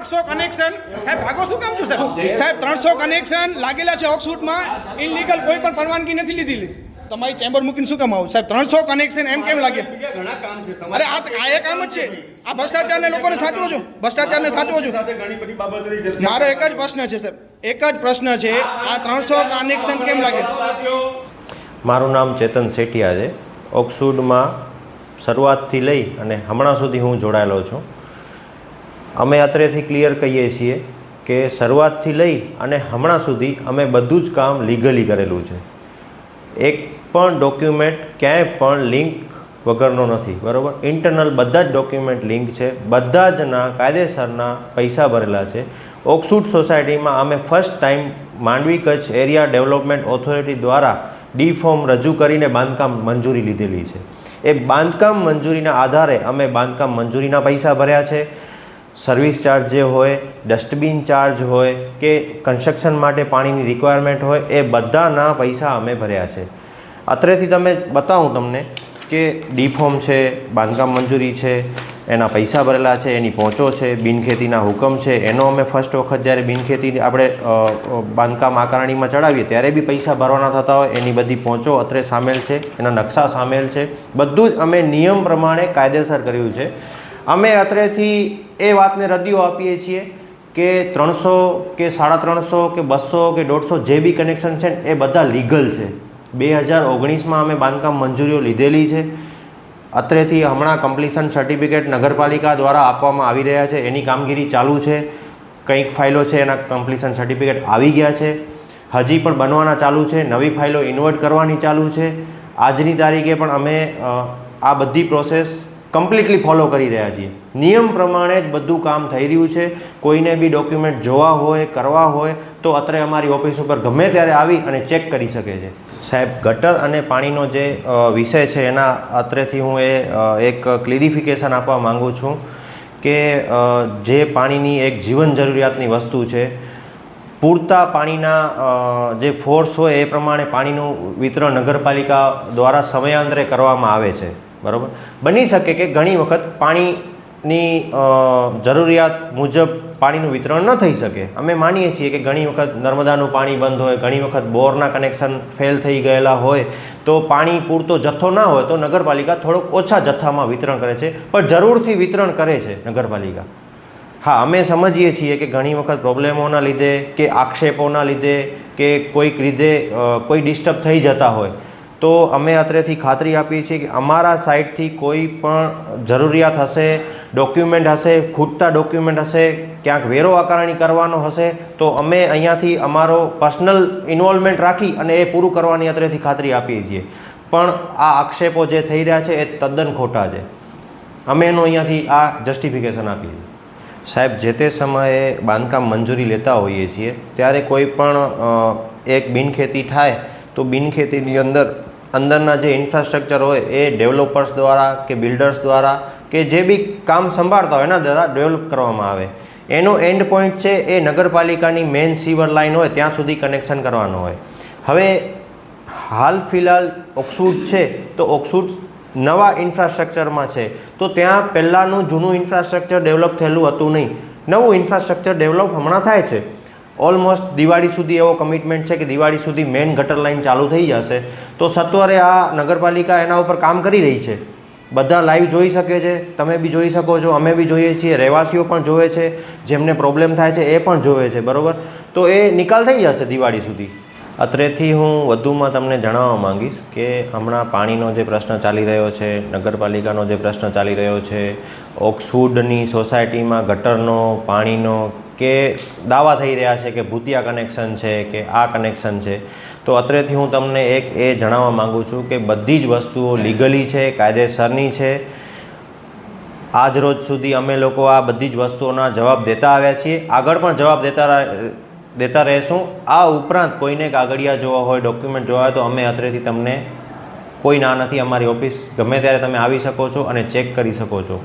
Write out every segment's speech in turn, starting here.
ત્રણસો કનેક્શન સાહેબ ભાગો શું કામ છું સાહેબ? સાહેબ ત્રણસો કનેક્શન લાગેલા છે ઓક્સફૂડમાં ઇનલીગલ કોઈ પણ પરવાનગી નથી લીધી તમારી ચેમ્બર મૂકીને શું કામ આવું? સાહેબ ત્રણસો કનેક્શન એમ કેમ લાગે? બીજા ઘણા કામ છે અરે આ આ એ કામ જ છે. આ ભ્રષ્ટાચારને લોકોને સાચવો છું? ભ્રષ્ટાચારને સાચવો છો? મારો એક જ પ્રશ્ન છે સાહેબ. એક જ પ્રશ્ન છે આ ત્રણસો કનેક્શન કેમ લાગે? મારું નામ ચેતન સેઠિયા છે. ઓક્સફૂડમાં શરૂઆતથી લઈ અને હમણાં સુધી હું જોડાયેલો છું. અમે અત્રેથી ક્લિયર કહીએ છીએ કે શરૂઆતથી લઈ અને હમણાં સુધી અમે બધું જ કામ લીગલી કરેલું છે. એક પણ ડોક્યુમેન્ટ ક્યાંય પણ લિંક વગરનો નથી, બરાબર? ઇન્ટરનલ બધા જ ડોક્યુમેન્ટ લિંક છે, બધા જના કાયદેસરના પૈસા ભરેલા છે. ઓક્સુડ સોસાયટીમાં અમે first time Mandvi Kutch area development authority દ્વારા ડી ફોર્મ રજૂ કરીને બાંધકામ મંજૂરી લીધેલી છે. એ બાંધકામ મંજૂરીના આધારે અમે બાંધકામ મંજૂરીના પૈસા ભર્યા છે. સર્વિસ ચાર્જ જે હોય, ડસ્ટબિન ચાર્જ હોય કે કન્સ્ટ્રક્શન માટે પાણીની રિક્વાયરમેન્ટ હોય, એ બધાના પૈસા અમે ભર્યા છે. અત્રેથી તમે બતાવું તમને કે ડીફોર્મ છે, બાંધકામ મંજૂરી છે, એના પૈસા ભરેલા છે, એની પહોંચો છે, બિનખેતીના હુકમ છે, એનો અમે ફર્સ્ટ વખત જ્યારે બિનખેતી આપણે બાંધકામ આકારણીમાં ચડાવીએ ત્યારે બી પૈસા ભરવાના થતા હોય, એની બધી પહોંચો અત્રે સામેલ છે, એના નકશા સામેલ છે. બધું જ અમે નિયમ પ્રમાણે કાયદેસર કર્યું છે. અમે અત્રેથી એ વાતને રદિયો આપીએ છીએ કે ત્રણસો કે સાડા ત્રણસો કે બસો કે દોઢસો જે બી કનેક્શન છે એ બધા લીગલ છે. બે હજાર ઓગણીસમાં અમે બાંધકામ મંજૂરીઓ લીધેલી છે. અત્રેથી હમણાં કમ્પ્લીશન સર્ટિફિકેટ નગરપાલિકા દ્વારા આપવામાં આવી રહ્યા છે. એની કામગીરી ચાલુ છે. કંઈક ફાઇલો છે એના કમ્પ્લીશન સર્ટિફિકેટ આવી ગયા છે. હજી પણ બનવાના ચાલુ છે. નવી ફાઇલો ઇન્વર્ટ કરવાની ચાલુ છે. આજની તારીખે પણ અમે આ બધી પ્રોસેસ કમ્પ્લીટલી ફોલો કરી રહ્યા છીએ. નિયમ પ્રમાણે જ બધું કામ થઈ રહ્યું છે. કોઈને બી ડોક્યુમેન્ટ જોવા હોય, કરવા હોય, તો અત્રે અમારી ઓફિસ ઉપર ગમે ત્યારે આવી અને ચેક કરી શકે છે. સાહેબ, ગટર અને પાણીનો જે વિષય છે, એના અત્રેથી હું એ એક ક્લિરિફિકેશન આપવા માંગુ છું કે જે પાણીની એક જીવન જરૂરિયાતની વસ્તુ છે, પૂરતા પાણીના જે ફોર્સ હોય એ પ્રમાણે પાણીનું વિતરણ નગરપાલિકા દ્વારા સમયાંતરે કરવામાં આવે છે. બરાબર? બની શકે કે ઘણી વખત પાણીની જરૂરિયાત મુજબ પાણીનું વિતરણ ન થઈ શકે. અમે માનીએ છીએ કે ઘણી વખત નર્મદાનું પાણી બંધ હોય, ઘણી વખત બોરના કનેક્શન ફેલ થઈ ગયેલા હોય, તો પાણી પૂરતો જથ્થો ના હોય, તો નગરપાલિકા થોડોક ઓછા જથ્થામાં વિતરણ કરે છે. પણ જરૂરથી વિતરણ કરે છે નગરપાલિકા. હા, અમે સમજીએ છીએ કે ઘણી વખત પ્રોબ્લેમોના લીધે કે આક્ષેપોના લીધે કે કોઈક રીતે કોઈ ડિસ્ટર્બ થઈ જતા હોય. તો અમે અત્રેથી ખાતરી આપીએ છીએ કે અમારા સાઇડથી કોઈ પણ જરૂરિયાત હશે ડોક્યુમેન્ટ હશે, ખૂટતા ડોક્યુમેન્ટ હશે, ક્યાંક વેરો આકારણી કરવાનો હશે, તો અમે અહીંયાથી અમારો પર્સનલ ઇન્વોલ્વમેન્ટ રાખી અને એ પૂરું કરવાની અત્રેથી ખાતરી આપીએ છીએ. પણ આ આક્ષેપો જે થઈ રહ્યા છે, એ તદ્દન ખોટા છે. અમે એનું અહીંયાથી આ જસ્ટિફિકેશન આપીએ છીએ. સાહેબ, જે તે સમયે બાંધકામ મંજૂરી લેતા હોઈએ છીએ, ત્યારે કોઈ પણ એક બિનખેતી થાય, તો બિનખેતીની અંદર અંદરના જે ઇન્ફ્રાસ્ટ્રક્ચર હોય એ ડેવલપર્સ દ્વારા કે બિલ્ડર્સ દ્વારા કે જે બી કામ સંભાળતા હોય એના દ્વારા ડેવલપ કરવામાં આવે. એનો એન્ડ પોઈન્ટ છે એ નગરપાલિકાની મેઇન સીવર લાઇન હોય ત્યાં સુધી કનેક્શન કરવાનું હોય. હવે હાલ ફિલહાલ ઓક્સફોર્ડ છે તો ઓક્સફોર્ડ નવા ઇન્ફ્રાસ્ટ્રક્ચરમાં છે. તો ત્યાં પહેલાંનું જૂનું ઇન્ફ્રાસ્ટ્રક્ચર ડેવલપ થયેલું હતું નહીં. નવું ઇન્ફ્રાસ્ટ્રક્ચર ડેવલપ હમણાં થાય છે. ઓલમોસ્ટ દિવાળી સુધી એવો કમિટમેન્ટ છે કે દિવાળી સુધી મેઇન ગટર લાઇન ચાલુ થઈ જશે. તો સત્વરે આ નગરપાલિકા એના ઉપર કામ કરી રહી છે. બધા લાઈવ જોઈ શકે છે, તમે બી જોઈ શકો છો, અમે બી જોઈએ છીએ, રહેવાસીઓ પણ જોવે છે, જેમને પ્રોબ્લેમ થાય છે એ પણ જોવે છે, બરાબર? તો એ નિકાલ થઈ જશે દિવાળી સુધી. અત્રેથી હું વધુમાં તમને જણાવવા માંગીશ કે હમણાં પાણીનો જે પ્રશ્ન ચાલી રહ્યો છે, નગરપાલિકાનો જે પ્રશ્ન ચાલી રહ્યો છે ઓક્સફૂડની સોસાયટીમાં ગટરનો, પાણીનો કે દાવા થઈ રહ્યા છે કે ભૂતિયા કનેક્શન છે કે આ કનેક્શન છે, તો અત્રેથી હું તમને એક એ જણાવવા માગું છું કે બધી જ વસ્તુઓ લીગલી છે, કાયદેસરની છે. આજ રોજ સુધી અમે લોકો આ બધી જ વસ્તુઓના જવાબ દેતા આવ્યા છીએ. આગળ પણ જવાબ દેતા દેતા રહેશું. આ ઉપરાંત કોઈને કાગળિયા જોવા હોય ડોક્યુમેન્ટ જોવા હોય, તો અમે અત્રેથી તમને કોઈ ના નથી, અમારી ઓફિસ ગમે ત્યારે તમે આવી શકો છો અને ચેક કરી શકો છો.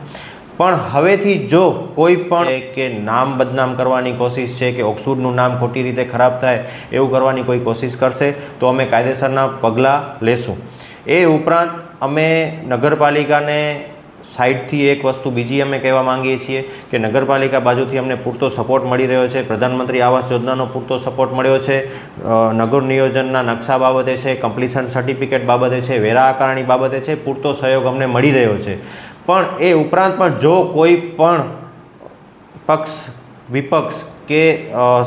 પણ હવેથી જો કોઈ પણ કે નામ બદનામ કરવાની કોશિશ છે કે ઓક્સુડનું નામ ખોટી રીતે ખરાબ થાય એવું કરવાની કોઈ કોશિશ કરશે, તો અમે કાયદેસરના પગલાં લેશું. એ ઉપરાંત અમે નગરપાલિકાને સાઈડથી એક વસ્તુ બીજી અમે કહેવા માંગીએ છીએ કે નગરપાલિકા બાજુથી અમને પૂરતો સપોર્ટ મળી રહ્યો છે, પ્રધાનમંત્રી આવાસ યોજનાનો પૂરતો સપોર્ટ મળ્યો છે નગર નિયોજનના નકશા બાબતે છે કમ્પ્લીશન સર્ટિફિકેટ બાબતે છે વેરા આકારણી બાબતે છે, પૂરતો સહયોગ અમને મળી રહ્યો છે. પણ એ ઉપરાંત પણ જો કોઈ પણ પક્ષ, વિપક્ષ કે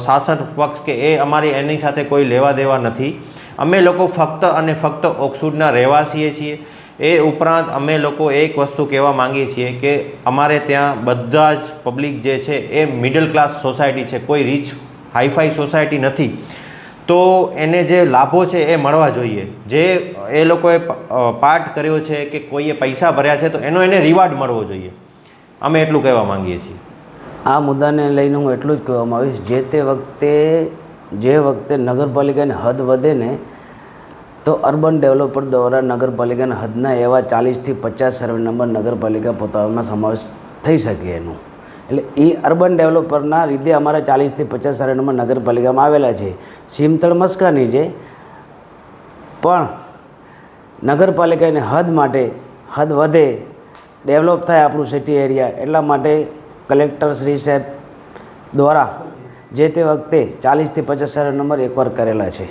શાસન પક્ષ કે એ અમારી એની સાથે કોઈ લેવા દેવા નથી, અમે લોકો ફક્ત અને ફક્ત ઓક્સુડના રહેવાસીએ છીએ. એ ઉપરાંત અમે લોકો એક વસ્તુ કહેવા માંગીએ છીએ કે અમારે ત્યાં બધા જ પબ્લિક જે છે એ મિડલ ક્લાસ સોસાયટી છે, કોઈ રીચ હાઈફાઈ સોસાયટી નથી. તો એને જે લાભો છે એ મળવા જોઈએ. જે એ લોકોએ પાઠ કર્યો છે કે કોઈએ પૈસા ભર્યા છે તો એનો એને રિવાર્ડ મળવો જોઈએ. અમે એટલું કહેવા માંગીએ છીએ. આ મુદ્દાને લઈને હું એટલું જ કહેવા માગીશ. જે તે વખતે, જે વખતે નગરપાલિકાની હદ વધે ને તો અર્બન ડેવલપર દ્વારા નગરપાલિકાના હદના એવા ચાલીસથી પચાસ સર્વે નંબર નગરપાલિકા પોતામાં સમાવેશ થઈ શકે એનું. એટલે એ અર્બન ડેવલપરના લીધે અમારા ચાલીસથી પચાસ સર્વે નંબર નગરપાલિકામાં આવેલા છે. સીમતળ મસ્કાની છે. પણ નગરપાલિકાની હદ માટે હદ વધે ડેવલપ થાય આપણું સિટી એરિયા એટલા માટે કલેક્ટર શ્રી સાહેબ દ્વારા જે તે વખતે ચાલીસથી પચાસ સર્વે નંબર એકવાર કરેલા છે.